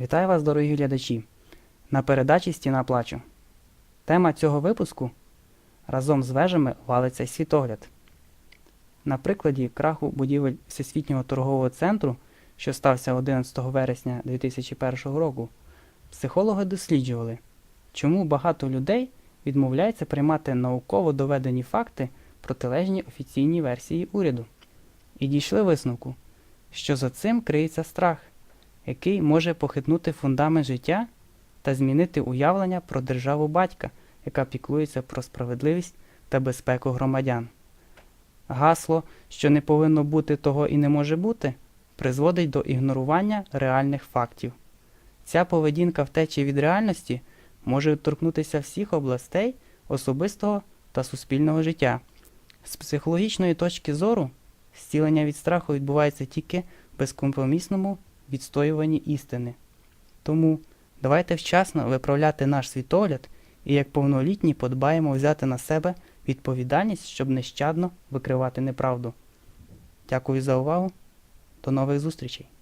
Вітаю вас, дорогі глядачі! На передачі Стіна плачу. Тема цього випуску разом з вежами валиться світогляд. На прикладі краху будівель Всесвітнього торгового центру, що стався 11 вересня 2001 року, психологи досліджували, чому багато людей відмовляється приймати науково доведені факти протилежні офіційній версії уряду. І дійшли висновку, що за цим криється страх, який може похитнути фундамент життя та змінити уявлення про державу батька, яка піклується про справедливість та безпеку громадян. Гасло, що не повинно бути того і не може бути, призводить до ігнорування реальних фактів. Ця поведінка втечі від реальності може торкнутися всіх областей особистого та суспільного життя. З психологічної точки зору, зцілення від страху відбувається тільки в безкомпромісному відстоюванні істини. Тому давайте вчасно виправляти наш світогляд і як повнолітні подбаємо взяти на себе відповідальність, щоб нещадно викривати неправду. Дякую за увагу. До нових зустрічей!